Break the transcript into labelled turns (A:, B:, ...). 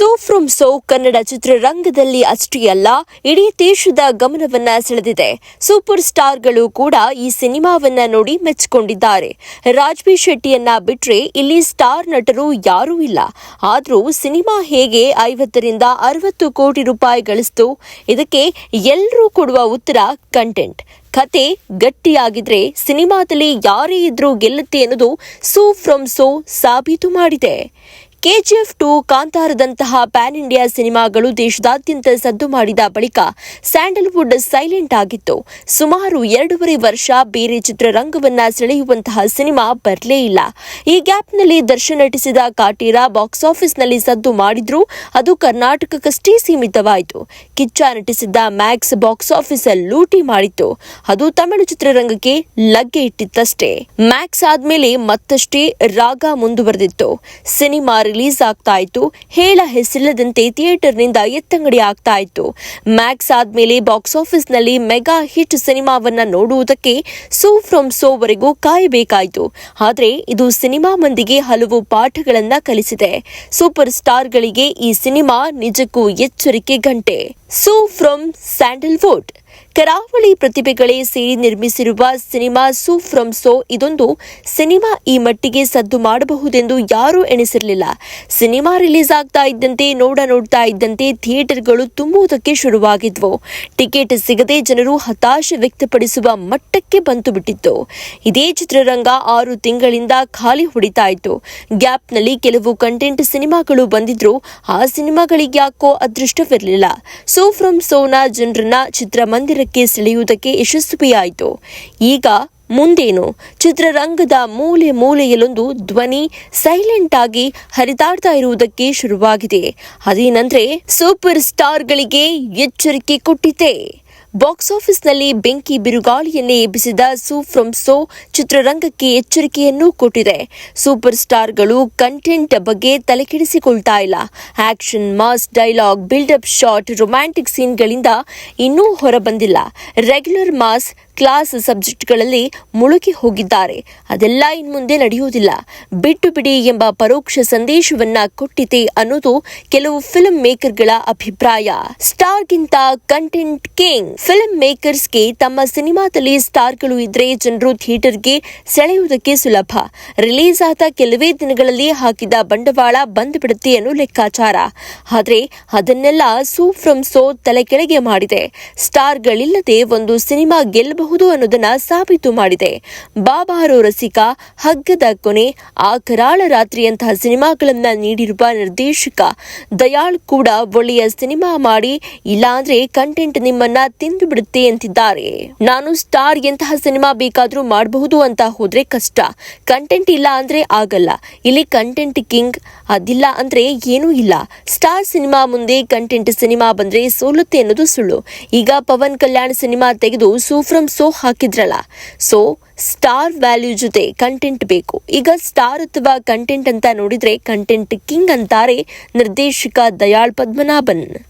A: So from so Kannada ಚಿತ್ರರಂಗದಲ್ಲಿ ಅಷ್ಟೇ ಅಲ್ಲ, ಇಡೀ ದೇಶದ ಗಮನವನ್ನ ಸೆಳೆದಿದೆ. ಸೂಪರ್ ಸ್ಟಾರ್ಗಳು ಕೂಡ ಈ ಸಿನಿಮಾವನ್ನ ನೋಡಿ ಮೆಚ್ಚಿಕೊಂಡಿದ್ದಾರೆ. ರಾಜ್ಬಿ ಶೆಟ್ಟಿಯನ್ನ ಬಿಟ್ರೆ ಇಲ್ಲಿ ಸ್ಟಾರ್ ನಟರು ಯಾರೂ ಇಲ್ಲ. ಆದರೂ ಸಿನಿಮಾ ಹೇಗೆ ಐವತ್ತರಿಂದ ಅರವತ್ತು ಕೋಟಿ ರೂಪಾಯಿ ಗಳಿಸ್ತು, ಇದಕ್ಕೆ ಎಲ್ಲರೂ ಕೊಡುವ ಉತ್ತರ ಕಂಟೆಂಟ್ ಕತೆ ಗಟ್ಟಿಯಾಗಿದ್ರೆ ಸಿನಿಮಾದಲ್ಲಿ ಯಾರೇ ಇದ್ರೂ ಗೆಲ್ಲುತ್ತೆ ಅನ್ನೋದು ಸೋ ಫ್ರಮ್ ಸೋ ಸಾಬೀತು ಮಾಡಿದೆ. ಕೆಜಿಎಫ್ ಟು ಕಾಂತಾರದಂತಹ ಪ್ಯಾನ್ ಇಂಡಿಯಾ ಸಿನಿಮಾಗಳು ದೇಶದಾದ್ಯಂತ ಸದ್ದು ಮಾಡಿದ ಬಳಿಕ ಸ್ಯಾಂಡಲ್ವುಡ್ ಸೈಲೆಂಟ್ ಆಗಿತ್ತು. ಸುಮಾರು ಎರಡೂವರೆ ವರ್ಷ ಬೇರೆ ಚಿತ್ರರಂಗವನ್ನ ಸೆಳೆಯುವಂತಹ ಸಿನಿಮಾ ಬರಲೇ ಇಲ್ಲ. ಈ ಗ್ಯಾಪ್ನಲ್ಲಿ ದರ್ಶನ್ ನಟಿಸಿದ ಕಾಟೀರ ಬಾಕ್ಸ್ ಆಫೀಸ್ನಲ್ಲಿ ಸದ್ದು ಮಾಡಿದ್ರೂ. ಅದು ಕರ್ನಾಟಕಕ್ಕಷ್ಟೇ ಸೀಮಿತವಾಯಿತು. ಕಿಚ್ಚ ನಟಿಸಿದ್ದ ಮ್ಯಾಕ್ಸ್ ಬಾಕ್ಸ್ ಆಫೀಸ್ ಲೂಟಿ ಮಾಡಿತ್ತು. ಅದು ತಮಿಳು ಚಿತ್ರರಂಗಕ್ಕೆ ಲಗ್ಗೆ ಇಟ್ಟಿತ್ತಷ್ಟೇ. ಮ್ಯಾಕ್ಸ್ ಆದ್ಮೇಲೆ ಮತ್ತಷ್ಟೇ ರಾಗ ಮುಂದುವರೆದಿತ್ತು. ಸಿನಿಮಾ ರಿಲೀಸ್ ಆಗ್ತಾ ಇತ್ತು ಹೇಳ ಹೆಸರಿಲ್ಲದಂತೆ ಥಿಯೇಟರ್ನಿಂದ ಎತ್ತಂಗಡಿ ಆಗ್ತಾ ಇತ್ತು ಮ್ಯಾಕ್ಸ್ ಆದ್ಮೇಲೆ ಬಾಕ್ಸ್ ಆಫೀಸ್ನಲ್ಲಿ ಮೆಗಾ ಹಿಟ್ ಸಿನಿಮಾವನ್ನ ನೋಡುವುದಕ್ಕೆ ಸೋ ಫ್ರಮ್ ಸೋ ವರೆಗೂ ಕಾಯಬೇಕಾಯಿತು. ಆದರೆ ಇದು ಸಿನಿಮಾ ಮಂದಿಗೆ ಹಲವು ಪಾಠಗಳನ್ನ ಕಲಿಸಿದೆ. ಸೂಪರ್ ಸ್ಟಾರ್ಗಳಿಗೆ ಈ ಸಿನಿಮಾ ನಿಜಕ್ಕೂ ಎಚ್ಚರಿಕೆ ಗಂಟೆ. So from Sandalwood. ಕರಾವಳಿ ಪ್ರತಿಭೆಗಳೇ ಸೇರಿ ನಿರ್ಮಿಸಿರುವ ಸಿನಿಮಾ ಸೂ ಫ್ರಮ್ ಸೋ ಇದೊಂದು ಸಿನಿಮಾ ಈ ಮಟ್ಟಿಗೆ ಸದ್ದು ಮಾಡಬಹುದೆಂದು ಯಾರೂ ಎಣಿಸಿರಲಿಲ್ಲ. ಸಿನಿಮಾ ರಿಲೀಸ್ ಆಗ್ತಾ ಇದ್ದಂತೆ, ನೋಡ ನೋಡ್ತಾ ಇದ್ದಂತೆ ಥಿಯೇಟರ್ಗಳು ತುಂಬುವುದಕ್ಕೆ ಶುರುವಾಗಿದ್ವು. ಟಿಕೆಟ್ ಸಿಗದೆ ಜನರು ಹತಾಶೆ ವ್ಯಕ್ತಪಡಿಸುವ ಮಟ್ಟಕ್ಕೆ ಬಂತು ಬಿಟ್ಟಿತ್ತು. ಇದೇ ಚಿತ್ರರಂಗ ಆರು ತಿಂಗಳಿಂದ ಖಾಲಿ ಹೊಡಿತಾ ಇತ್ತು. ಗ್ಯಾಪ್ನಲ್ಲಿ ಕೆಲವು ಕಂಟೆಂಟ್ ಸಿನಿಮಾಗಳು ಬಂದಿದ್ರು ಆ ಸಿನಿಮಾಗಳಿಗೆ ಯಾಕೋ ಅದೃಷ್ಟವಿರಲಿಲ್ಲ. ಸೋ ಫ್ರಮ್ ಸೋನ ಜನರನ್ನ ಚಿತ್ರಮಂದಿರಕ್ಕೆ ಸೆಳೆಯುವುದಕ್ಕೆ ಯಶಸ್ವಿಯಾಯಿತು. ಈಗ ಮುಂದೇನು? ಚಿತ್ರರಂಗದ ಮೂಲೆ ಮೂಲೆಯಲ್ಲೊಂದು ಧ್ವನಿ ಸೈಲೆಂಟ್ ಆಗಿ ಹರಿದಾಡ್ತಾ ಇರುವುದಕ್ಕೆ ಶುರುವಾಗಿದೆ. ಅದೇನಂದ್ರೆ ಸೂಪರ್ ಸ್ಟಾರ್ಗಳಿಗೆ ಎಚ್ಚರಿಕೆ ಕೊಟ್ಟಿದೆ. ಬಾಕ್ಸ್ ಆಫೀಸ್ನಲ್ಲಿ ಬೆಂಕಿ ಬಿರುಗಾಳಿಯನ್ನೇ ಎಬ್ಬಿಸಿದ ಸೂ ಫ್ರಮ್ ಸೋ ಚಿತ್ರರಂಗಕ್ಕೆ ಎಚ್ಚರಿಕೆಯನ್ನು ಕೊಟ್ಟಿದೆ. ಸೂಪರ್ ಸ್ಟಾರ್ಗಳು ಕಂಟೆಂಟ್ ಬಗ್ಗೆ ತಲೆಕೆಡಿಸಿಕೊಳ್ತಾ ಇಲ್ಲ. Action mass dialogue, buildup shot, romantic ಸೀನ್ಗಳಿಂದ ಇನ್ನೂ ಹೊರಬಂದಿಲ್ಲ. ರೆಗ್ಯುಲರ್ ಮಾಸ್ ಕ್ಲಾಸ್ ಸಬ್ಜೆಕ್ಟ್ಗಳಲ್ಲಿ ಮುಳುಗಿ ಹೋಗಿದ್ದಾರೆ. ಅದೆಲ್ಲ ಇನ್ಮುಂದೆ ನಡೆಯುವುದಿಲ್ಲ. ಬಿಟ್ಟು ಬಿಡಿ ಎಂಬ ಪರೋಕ್ಷ ಸಂದೇಶವನ್ನ ಕೊಟ್ಟಿದೆ ಅನ್ನೋದು ಕೆಲವು ಫಿಲ್ಮ್ ಮೇಕರ್ಗಳ ಅಭಿಪ್ರಾಯ. ಸ್ಟಾರ್ಗಿಂತ ಕಂಟೆಂಟ್ ಕಿಂಗ್ ಫಿಲ್ಮ್ ಮೇಕರ್ಸ್ಗೆ ತಮ್ಮ ಸಿನಿಮಾದಲ್ಲಿ ಸ್ಟಾರ್ಗಳು ಇದ್ರೆ ಜನರು ಥಿಯೇಟರ್ಗೆ ಸೆಳೆಯುವುದಕ್ಕೆ ಸುಲಭ. ರಿಲೀಸ್ ಆದ ಕೆಲವೇ ದಿನಗಳಲ್ಲಿ ಹಾಕಿದ ಬಂಡವಾಳ ಬಂದ್ಬಿಡುತ್ತೆ ಅನ್ನೋ ಲೆಕ್ಕಾಚಾರ. ಆದರೆ ಅದನ್ನೆಲ್ಲ ಸೂ ಫ್ರಮ್ ಸೋ ತಲೆ ಕೆಳಗೆ ಮಾಡಿದೆ. ಸ್ಟಾರ್ಗಳಿಲ್ಲದೆ ಒಂದು ಸಿನಿಮಾ ಗೆಲ್ಲಬಹುದು ಅನ್ನೋದನ್ನ ಸಾಬೀತು ಮಾಡಿದೆ. ಬಾಬಾರೋ ರಸಿಕ, ಹಗ್ಗದ ಕೊನೆ, ಆ ಕರಾಳ ರಾತ್ರಿಯಂತಹ ಸಿನಿಮಾಗಳನ್ನ ನೀಡಿರುವ ನಿರ್ದೇಶಕ. ದಯಾಳ್ ಕೂಡ ಒಳ್ಳೆಯ ಸಿನಿಮಾ ಮಾಡಿ, ಇಲ್ಲಾಂದ್ರೆ ಕಂಟೆಂಟ್ ನಿಮ್ಮನ್ನ ತಿಂದು ಬಿಡುತ್ತೆ ಅಂತಿದ್ದಾರೆ. ನಾನು ಸ್ಟಾರ್ ಎಂತಹ ಸಿನಿಮಾ ಬೇಕಾದ್ರೂ ಮಾಡಬಹುದು ಅಂತ ಹೋದ್ರೆ ಕಷ್ಟ. ಕಂಟೆಂಟ್ ಇಲ್ಲ ಅಂದ್ರೆ ಆಗಲ್ಲ. ಇಲ್ಲಿ ಕಂಟೆಂಟ್ ಕಿಂಗ್ ಅದಿಲ್ಲ ಅಂದ್ರೆ ಏನೂ ಇಲ್ಲ. ಸ್ಟಾರ್ ಸಿನಿಮಾ ಮುಂದೆ ಕಂಟೆಂಟ್ ಸಿನಿಮಾ ಬಂದ್ರೆ ಸೋಲುತ್ತೆ ಅನ್ನೋದು ಸುಳ್ಳು. ಈಗ ಪವನ್ ಕಲ್ಯಾಣ್ ಸಿನಿಮಾ ತೆಗೆದು ಸೂಫ್ರಮ್ ಸೋ ಹಾಕಿದ್ರಲ್ಲ. ಸೊ, ಸ್ಟಾರ್ ವ್ಯಾಲ್ಯೂ ಜೊತೆ ಕಂಟೆಂಟ್ ಬೇಕು. ಈಗ ಸ್ಟಾರ್ ಅಥವಾ ಕಂಟೆಂಟ್ ಅಂತ ನೋಡಿದ್ರೆ ಕಂಟೆಂಟ್ ಕಿಂಗ್ ಅಂತಾರೆ ನಿರ್ದೇಶಕ ದಯಾಳ್ ಪದ್ಮನಾಭನ್.